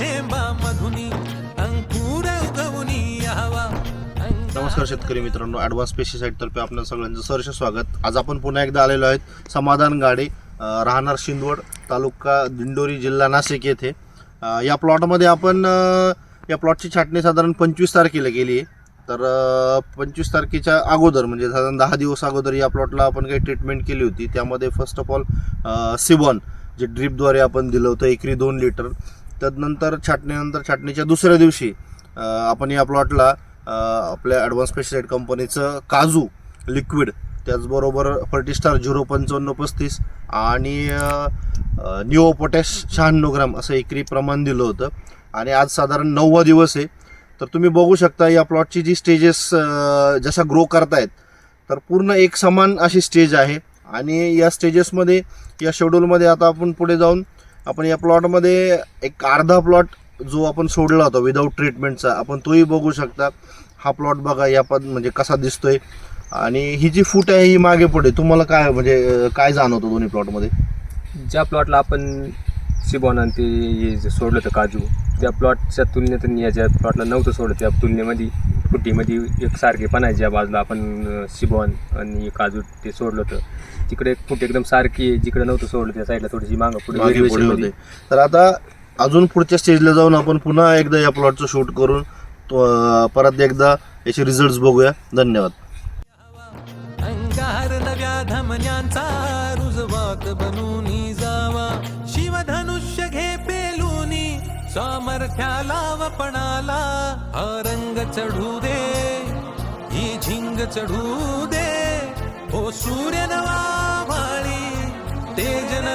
थेंबा मधुनी अंकुर उगवनी हवा नमस्कार शेतकरी मित्रांनो ॲडव्हान्स पेस्टिसाईडतर्फे आपल्या सगळ्यांचं सहर्ष स्वागत. आज आपण पुन्हा एकदा आलेलो आहेत समाधान गाडे राहणार शिंदवड तालुका दिंडोरी जिल्हा नाशिक येथे. या प्लॉटमध्ये आपण या प्लॉटची छाटणी साधारण पंचवीस तारखेला केली आहे. तर पंचवीस तारखेच्या अगोदर म्हणजे साधारण दहा दिवस अगोदर या प्लॉटला आपण काही ट्रीटमेंट केली होती. त्यामध्ये फर्स्ट ऑफ ऑल सिबॉन जे ड्रीपद्वारे आपण दिलं होतं एकरी दोन लिटर तदनंतर छाटणीनंतर छाटणीच्या दुसऱ्या दिवशी आपण या प्लॉटला आपल्या ॲडव्हान्स पेस्टिसाईड कंपनीचं काजू लिक्विड त्याचबरोबर फर्टिस्टार झिरो पंचावन्न पस्तीस आणि निओ पोटॅश शहाण्णव ग्राम असं एकरी प्रमाण दिलं होतं. आणि आज साधारण नववा दिवस आहे. तर तुम्ही बघू शकता या प्लॉटची जी स्टेजेस जशा ग्रो करतायत तर पूर्ण एक समान अशी स्टेज आहे. आणि या स्टेजेसमध्ये या शेड्यूलमध्ये आता आपण पुढे जाऊन आपण या प्लॉटमध्ये एक अर्धा प्लॉट जो आपण सोडला होता विदाऊट ट्रीटमेंटचा आपण तोही बघू शकता. हा प्लॉट बघा या पद म्हणजे कसा दिसतोय. आणि ही जी फूट आहे ही मागे पुढे तुम्हाला काय म्हणजे काय जाणवतं दोन्ही प्लॉटमध्ये ज्या प्लॉटला आपण शिबॉन आणि ते हे जे सोडलं होतं काजू त्या प्लॉटच्या तुलनेत आणि या ज्या प्लॉटला नव्हतं सोडलं त्या तुलनेमध्ये फुटीमध्ये एकसारखेपणा आहे. ज्या बाजूला आपण शिबॉन आणि काजू ते सोडलं होतं. तिकडे एक फूट एकदम सारखी आहे जिकडे नव्हतं सोडलं त्या साईडला थोडीशी मागं पुढे मागे पुढे variation होते. मध्ये. तर आता अजून पुढच्या स्टेजला जाऊन आपण पुन्हा एकदा या प्लॉटचं शूट करून तो, अं, परत एकदा याचे रिझल्ट बघूया. धन्यवाद. अंगार नव्या धमन्यांचा रुजवात बनूनी जावा. शिवधनुष्य घे पेलूनी सामर्थ्याला वपणाला. हा रंग चढू दे ही झिंग चढू दे. हो सूर्य नवा तेज नवे झळक